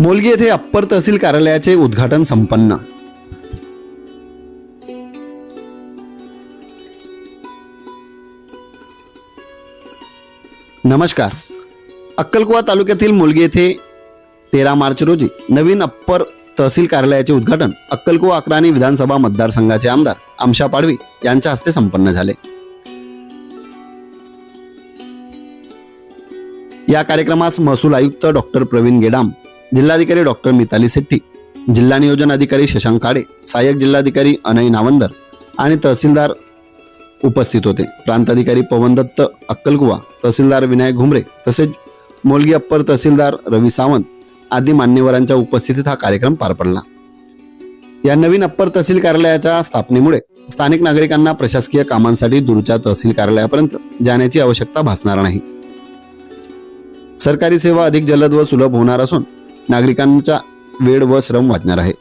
मोलगी येथे अप्पर तहसील कार्यालयाचे उद्घाटन संपन्न. नमस्कार. अक्कलकुवा तालुक्यातील मुलगी येथे तेरा मार्च रोजी नवीन अप्पर तहसील कार्यालयाचे उद्घाटन अक्कलकुवा अकराणी विधानसभा मतदारसंघाचे आमदार आमशा पाडवी यांच्या हस्ते संपन्न झाले. या कार्यक्रमास महसूल आयुक्त डॉक्टर प्रवीण गेडाम जिल्हाधिकारी डॉक्टर मिताली सेट्टी जिल्हा नियोजन अधिकारी शशांक काडे सहाय्यक जिल्हाधिकारी अनय नावंदर आणि तहसीलदार उपस्थित होते. प्रांताधिकारी पवन दत्त अक्कलकुवा तहसीलदार विनायक घुमरे तसेच मोलगी अप्पर तहसीलदार रवी सावंत आदी मान्यवरांच्या उपस्थितीत हा कार्यक्रम पार पडला. या नवीन अप्पर तहसील कार्यालयाच्या स्थापनेमुळे स्थानिक नागरिकांना प्रशासकीय कामांसाठी दूरच्या तहसील कार्यालयापर्यंत जाण्याची आवश्यकता भासणार नाही. सरकारी सेवा अधिक जलद व सुलभ होणार असून नागरिकांचा वेळ व श्रम वाचणार आहे.